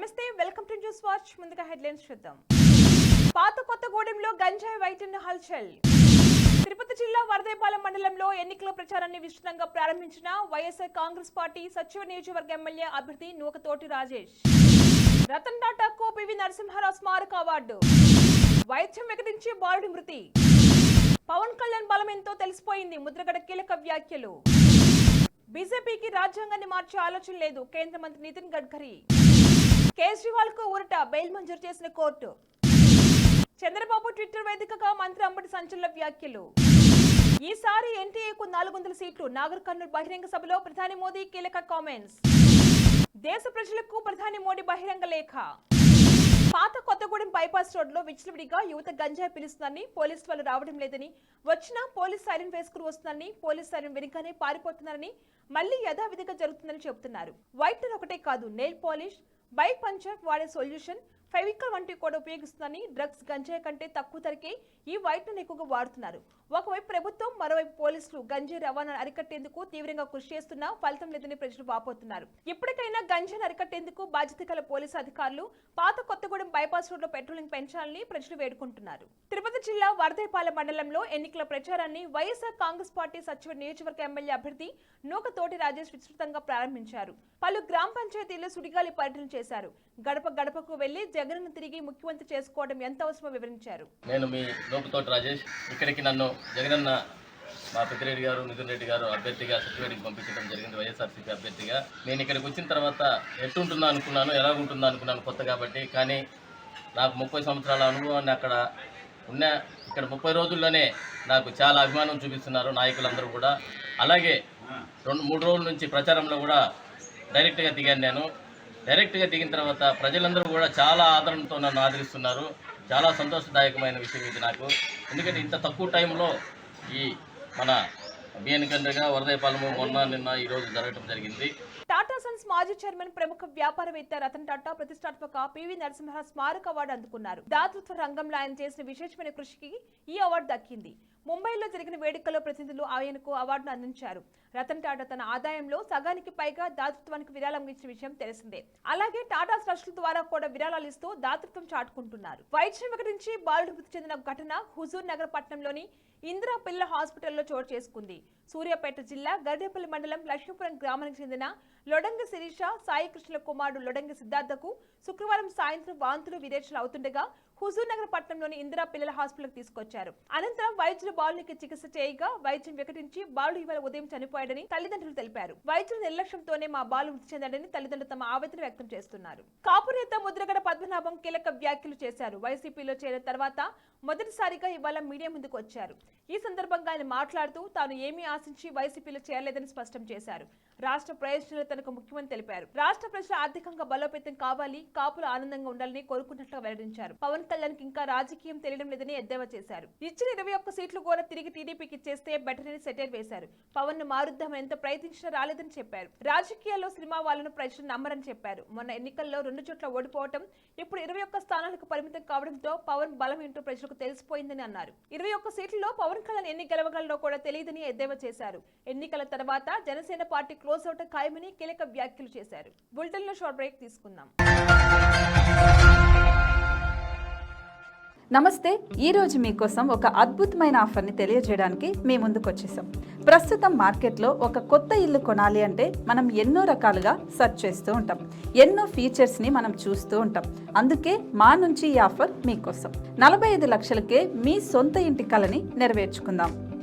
నమస్తే welcome to news watch. ముందుగా headlines చూద్దాం. పాత కొత్తగూడెంలో గంజాయి వైటన్ హల్చల్. తిరుపతి జిల్లా వరదేపాలెం మండలంలో ఎన్నికల ప్రచారాన్ని విస్తృతంగా ప్రారంభించిన వైఎస్ఆర్ కాంగ్రెస్ పార్టీ సచివ నియోజకవర్గ ఎమ్మెల్యే అభ్యర్థి నూకతోటి రాజేష్. రతన్ టాటాకు పివి నరసింహారావు స్మారక అవార్డు. వైద్యం వికటించి బాలుడి మృతి. పవన్ కళ్యాణ్ బలం ఎంతో తెలిసిపోయింది ముద్రగడ కీలక వ్యాఖ్యలు. బీజేపీకి రాజ్యాంగాన్ని మార్చే ఆలోచన లేదు కేంద్ర మంత్రి నితిన్ గడ్కరీ. కేజ్రీవాల్కు ఊరట బెయిల్ మంజూరు చేసిన కోర్టు. చంద్రబాబు ట్విట్టర్ వేదికగా మంత్రి అంబటి సంచలన వ్యాఖ్యలు. ఈసారి ఎన్టీఏకు నాలుగు వందల సీట్లు నాగర్ కర్నూలు బహిరంగ సభలో ప్రధాని మోదీ కీలక కామెంట్స్. దేశ ప్రజలకు ప్రధాని మోడీ బహిరంగ లేఖ. పాత కొత్తగూడెం బైపాస్ రోడ్లో విచ్చలవిడిగా యువత గంజాయి పిలుస్తుందని పోలీసు వాళ్ళు రావడం లేదని వచ్చినా పోలీస్ సైరన్ వేసుకుని వస్తుందని పోలీస్ సైరన్ వెనుకనే పారిపోతున్నారని మళ్ళీ యథావిధిగా జరుగుతుందని చెబుతున్నారు. వైట్ ఒకటే కాదు నెయిల్ పాలిష్ బైక్ పంచర్ వాడే సొల్యూషన్ ఫెవికల్ వంటివి కూడా ఉపయోగిస్తుందని డ్రగ్స్ గంజాయి కంటే తక్కువ ధరకే ఈ వైట్ను ఎక్కువగా వాడుతున్నారు. ఒకవైపు ప్రభుత్వం మరోవైపు పోలీసులు గంజాయి రవాణాను అరికట్టేందుకు తీవ్రంగా కృషి చేస్తున్నా ఫలితం లేదని ప్రజలు వాపోతున్నారు. ఇప్పటికైనా గంజాయిని అరికట్టేందుకు బాధ్యత గల పోలీసు అధికారులు పాత కొత్తగూడెం బైపాస్ రోడ్లో పెట్రోలింగ్ పెంచాలని ప్రజలు వేడుకుంటున్నారు. తిరుపతి జిల్లా వరదైపాలెం మండలంలో ఎన్నికల ప్రచారాన్ని వైఎస్ఆర్ కాంగ్రెస్ పార్టీ సచివ నియోజకవర్గ ఎమ్మెల్యే అభ్యర్థి నూకతోటి రాజేష్ విస్తృతంగా ప్రారంభించారు. పలు గ్రామ పంచాయతీల్లో సుడిగాలి పర్యటన చేశారు. గడప గడపకు వెళ్ళి జగన్ను తిరిగి ముఖ్యమంత్రి చేసుకోవడం ఎంత అవసరమో వివరించారు. నేను మీ లోపుతోటి రాజేష్ ఇక్కడికి నన్ను జగనన్న మా పెద్దిరెడ్డి గారు మిథున్ రెడ్డి గారు అభ్యర్థిగా సచివేడికి పంపించడం జరిగింది. వైఎస్ఆర్సీపీ అభ్యర్థిగా. నేను ఇక్కడికి వచ్చిన తర్వాత ఎట్టుంటుందా అనుకున్నాను ఎలా ఉంటుందా అనుకున్నాను కొత్త కాబట్టి. కానీ నాకు ముప్పై సంవత్సరాల అనుభవాన్ని అక్కడ ఉన్న ఇక్కడ ముప్పై రోజుల్లోనే నాకు చాలా అభిమానం చూపిస్తున్నారు నాయకులందరూ కూడా. అలాగే రెండు మూడు రోజుల నుంచి ప్రచారంలో కూడా డైరెక్ట్గా దిగాను నేను. డైరెక్ట్గా దిగిన తర్వాత ప్రజలందరూ కూడా చాలా ఆదరణతో నన్ను ఆదరిస్తున్నారు. చాలా సంతోషదాయకమైన విషయం ఇది నాకు. ఎందుకంటే ఇంత తక్కువ టైంలో ఈ మన బిఎన్ కండ్రిగా వరదయపాలెము మొన్న నిన్న ఈరోజు జరగడం జరిగింది. టాటా సన్స్ మాజీ చైర్మన్ ప్రముఖ వ్యాపారవేత్త రతన్ టాటా ప్రతిష్టాత్మక పివి నరసింహ స్మారక అవార్డు అందుకున్నారు. దాతృత్వ రంగంలో ఆయన చేసిన విశేషమైన కృషికి ఈ అవార్డు దక్కింది. ముంబైలో జరిగిన వేడుకల్లో ప్రతినిధులు ఆయనకు అవార్డును అందించారు. రతన్ టాటా తన ఆదాయంలో సగానికి పైగా దాతృత్వానికి విరాళం ఇచ్చిన విషయం తెలిసిందే. అలాగే టాటా ట్రస్టుల ద్వారా కూడా విరాళాలు ఇస్తూ దాతృత్వం చాటుకుంటున్నారు. వైద్యం ప్రకటించి బాలుడు మృతి చెందిన ఘటన హుజూర్ నగర్ పట్టణంలోని ఇందిరా పిల్ల హాస్పిటల్లో చోటు చేసుకుంది. సూర్యాపేట జిల్లా గర్డేపల్లి మండలం లక్ష్మీపురం గ్రామానికి చెందిన లొడంగ శిరీష సాయి కుమారుడు లొడంగి సిద్ధార్థకు శుక్రవారం సాయంత్రం వాంతులు విరేచలు అవుతుండగా హుజూర్ నగర్ పట్టణంలోని ఇందిరా పిల్లల హాస్పిటల్కి తీసుకొచ్చారు. అనంతరం వైద్యులు బాలునికి చికిత్స చేయగా వైద్యం వికటించి బాలుడు ఇవాళ ఉదయం చనిపోయాడని తల్లిదండ్రులు తెలిపారు. వైద్యుల నిర్లక్ష్యంతోనే మా బాలు మృతి చెందాడని తల్లిదండ్రులు తమ ఆవేదన వ్యక్తం చేస్తున్నారు. కాపు నేత ముద్రగడ పద్మనాభం కీలక వ్యాఖ్యలు చేశారు. వైసీపీలో చేరిన తర్వాత మొదటిసారిగా ఇవాళ మీడియా ముందుకు వచ్చారు. ఈ సందర్భంగా ఆయన మాట్లాడుతూ తాను ఏమీ ఆశించి వైసీపీలో చేరలేదని స్పష్టం చేశారు. రాష్ట్ర ప్రయోజనాలు తనకు ముఖ్యమని తెలిపారు. రాష్ట్ర ప్రజలు ఆర్థికంగా బలోపేతం కావాలి కాపులు ఆనందంగా ఉండాలని కోరుకున్నట్లు వెల్లడించారు. పవన్ కళ్యాణ్కి ఇంకా రాజకీయం తెలియడం లేదని ఎద్దేవా చేశారు. ఇచ్చిన ఇరవై ఒక్క సీట్లు కూడా తిరిగి టీడీపీకి ఇచ్చేస్తే బెటర్ అని సెటైర్ వేశారు. పవన్ను మారుద్దామని ఎంత ప్రయత్నించినా రాలేదని చెప్పారు. రాజకీయాల్లో సినిమా వాళ్ళను ప్రజలు నమ్మరని చెప్పారు. మొన్న ఎన్నికల్లో రెండు చోట్ల ఓడిపోవటం ఇప్పుడు ఇరవై ఒక్క స్థానాలకు పరిమితం కావడంతో పవన్ బలం ఏంటో ప్రజలకు తెలిసిపోయిందని అన్నారు. ఇరవై ఒక్క సీట్లలో పవన్ కళ్యాణ్ ఎన్ని గెలవగలరో కూడా తెలియదని ఎద్దేవా చేశారు. ఎన్నికల తర్వాత జనసేన పార్టీ క్లోజ్ అవుట ఖాయమని కీలక వ్యాఖ్యలు చేశారు. బులెటిన్లో షార్ట్ బ్రేక్ తీసుకుందాం. నమస్తే ఈరోజు మీకోసం ఒక అద్భుతమైన ఆఫర్ని తెలియజేయడానికి మీ ముందుకు వచ్చేసాం ప్రస్తుతం మార్కెట్లో ఒక కొత్త ఇల్లు కొనాలి అంటే మనం ఎన్నో రకాలుగా సెర్చ్ చేస్తూ ఉంటాం. ఎన్నో ఫీచర్స్ని మనం చూస్తూ ఉంటాం. అందుకే మా నుంచి ఈ ఆఫర్ మీకోసం. నలభై ఐదు లక్షలకే మీ సొంత ఇంటి కలని నెరవేర్చుకుందాం.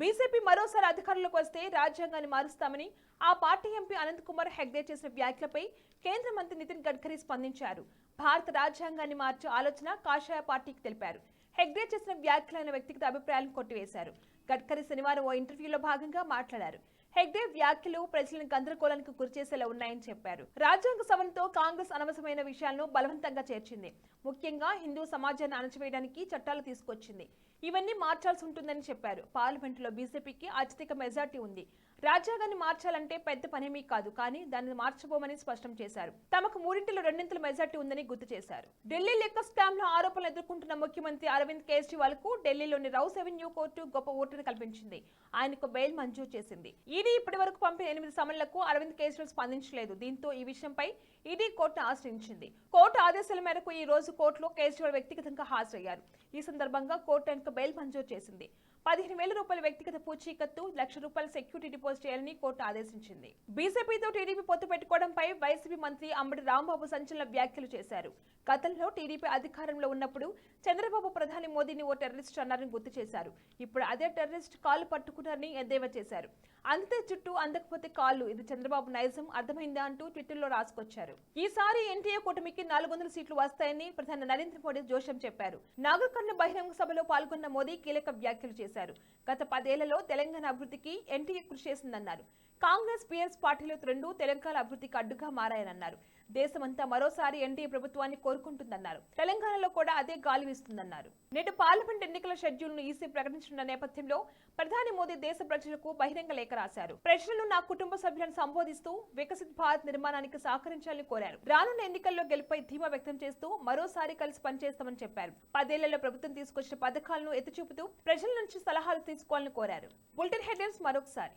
బీజేపీ మరోసారి అధికారంలోకి వస్తే రాజ్యాంగాన్ని మారుస్తామని ఆ పార్టీ ఎంపీ అనంత్ కుమార్ హెగ్డే చేసిన వ్యాఖ్యలపై కేంద్ర మంత్రి నితిన్ గడ్కరీ స్పందించారు. భారత రాజ్యాంగాన్ని మార్చే ఆలోచన కాషాయ పార్టీకి తెలిపారు. హెగ్డే చేసిన వ్యాఖ్యలైన వ్యక్తిగత అభిప్రాయాలను కొట్టివేశారు. గడ్కరీ శనివారం ఓ ఇంటర్వ్యూలో భాగంగా మాట్లాడారు. హెగ్డే వ్యాఖ్యలు ప్రజలను గందరగోళానికి గురిచేసేలా ఉన్నాయని చెప్పారు. రాజ్యాంగ సభంతో కాంగ్రెస్ అనవసరమైన విషయాలను బలవంతంగా చేర్చింది. ముఖ్యంగా హిందూ సమాజాన్ని అణచివేయడానికి చట్టాలు తీసుకొచ్చింది. ఇవన్నీ మార్చాల్సి ఉంటుందని చెప్పారు. పార్లమెంటులో బీజేపీకి అత్యధిక మెజార్టీ ఉంది. రాజ్యాంగాన్ని మార్చాలంటే పెద్ద పనేమీ కాదు కానీ దాన్ని మార్చబోమని స్పష్టం చేశారు. తమకు మూడింటిలో రెండింతల మెజార్టీ ఉందని గుర్తు చేశారు. ఢిల్లీ లెక్క స్కామ్లో ఆరోపణలు ఎదుర్కొంటున్న ముఖ్యమంత్రి అరవింద్ కేజ్రీవాల్కు ఢిల్లీలోని రౌస్ ఎవెన్యూ కోర్టు గొప్ప ఓటును కల్పించింది. ఆయనకు బెయిల్ మంజూరు చేసింది. ఈడీ ఇప్పటి వరకు పంపిన ఎనిమిది సమన్లకు అరవింద్ కేజ్రీవాల్ స్పందించలేదు. దీంతో ఈ విషయంపై ఈడీ కోర్టును ఆశ్రయించింది. కోర్టు ఆదేశాల మేరకు ఈ రోజు కోర్టులో కేజ్రీవాల్ వ్యక్తిగతంగా హాజరయ్యారు. ఈ సందర్భంగా కోర్టు ఆయనకు బెయిల్ మంజూరు చేసింది. పదిహేను వేల రూపాయల వ్యక్తిగత పూచీకత్తు లక్ష రూపాయల సెక్యూరిటీ డిపాజిట్ చేయాలని కోర్టు ఆదేశించింది. బీజేపీతో టీడీపీ పొత్తు పెట్టుకోవడంపై వైసీపీ మంత్రి అంబటి రాంబాబు సంచలన వ్యాఖ్యలు చేశారు. గతంలో టీడీపీ అధికారంలో ఉన్నప్పుడు చంద్రబాబు ప్రధాని మోదీని ఓ టెర్రరిస్ట్ అన్నారని గుర్తు చేశారు. ఇప్పుడు అదే టెర్రరిస్ట్ కాళ్ళు పట్టుకున్నారని ఎద్దేవా చేశారు. అంతే చుట్టూ అందకపోతే కాళ్ళు. ఇది చంద్రబాబు నైజం అర్థమైందా అంటూ ట్విట్టర్లో రాసుకొచ్చారు. ఈసారి ఎన్టీఏ కూటమికి నాలుగు వందల సీట్లు వస్తాయని ప్రధాని నరేంద్ర మోడీ జోషం చెప్పారు. నాగర్కర్ణ బహిరంగ సభలో పాల్గొన్న మోదీ కీలక వ్యాఖ్యలు చేశారు. గత పదేళ్ళలో తెలంగాణ అభివృద్ధికి ఎన్టీఏ కృషి చేసిందన్నారు. కాంగ్రెస్ బీఆర్ఎస్ పార్టీలు రెండు తెలంగాణ అభివృద్ధికి అడ్డుగా మారాయనన్నారు. దేశమంతా మరోసారి ఎన్డీఏ ప్రభుత్వాన్ని కోరుకుంటుందన్నారు. తెలంగాణలో కూడా అదే గాలి వీస్తుందన్నారు. నేటి పార్లమెంట్ ఎన్నికల షెడ్యూల్ను ఈసీ ప్రకటించిన నేపథ్యంలో ప్రధాని మోదీ దేశ ప్రజలకు బహిరంగ లేఖ రాశారు. ప్రజలను నా కుటుంబ సభ్యులను సంబోధిస్తూ వికసిత్ భారత్ నిర్మాణానికి సహకరించాలని కోరారు. రానున్న ఎన్నికల్లో గెలుపై ధీమా వ్యక్తం చేస్తూ మరోసారి కలిసి పనిచేస్తామని చెప్పారు. పదేళ్ళలో ప్రభుత్వం తీసుకొచ్చిన పథకాలను ఎత్తిచూపుతూ ప్రజల నుంచి సలహాలు తీసుకోవాలని కోరారు. బులెటిన్ హెడ్లైన్స్ మరొకసారి.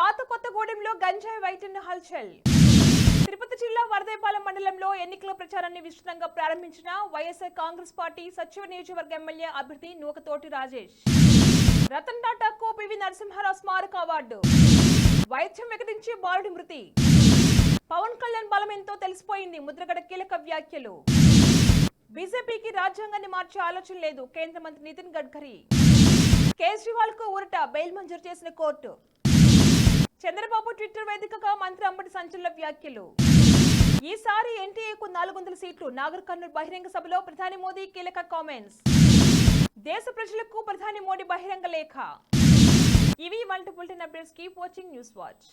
పాత కొత్తగూడెంలో గంజాయి వైటన్ హల్చల్. తిరుపతి జిల్లా వరదేపాలెం మండలంలో ఎన్నికల ప్రచారాన్ని విస్తృతంగా ప్రారంభించిన వైఎస్ఆర్ కాంగ్రెస్ పార్టీ సచివ నియోజకవర్గ ఎమ్మెల్యే అభ్యర్థి నూకతోటి రాజేష్. రతన్ టాటాకు పివి నరసింహారావు స్మారక అవార్డు. వైద్యం వికటించి బాలుడి మృతి. పవన్ కళ్యాణ్ బలం ఎంతో తెలిసిపోయింది. ముద్రగడ కీలక వ్యాఖ్యలు. బీజేపీకి రాజ్యాంగాన్ని మార్చే ఆలోచన లేదు. కేంద్ర మంత్రి నితిన్ గడ్కరీ. కేజ్రీవాల్కు ఊరట బెయిల్ మంజూరు చేసిన కోర్టు. చంద్రబాబు ట్విట్టర్ వేదికగా మంత్రి అంబటి సంచలన వ్యాఖ్యలు. ఈసారి ఎన్టీఏకు నాలుగు వందల సీట్లు నాగర్ కర్నూలు బహిరంగ సభలో ప్రధాని మోదీ కీలక కామెంట్స్. దేశ ప్రజలకు ప్రధాని మోడీ బహిరంగ లేఖ. ఇవి multi updates keep watching news watch.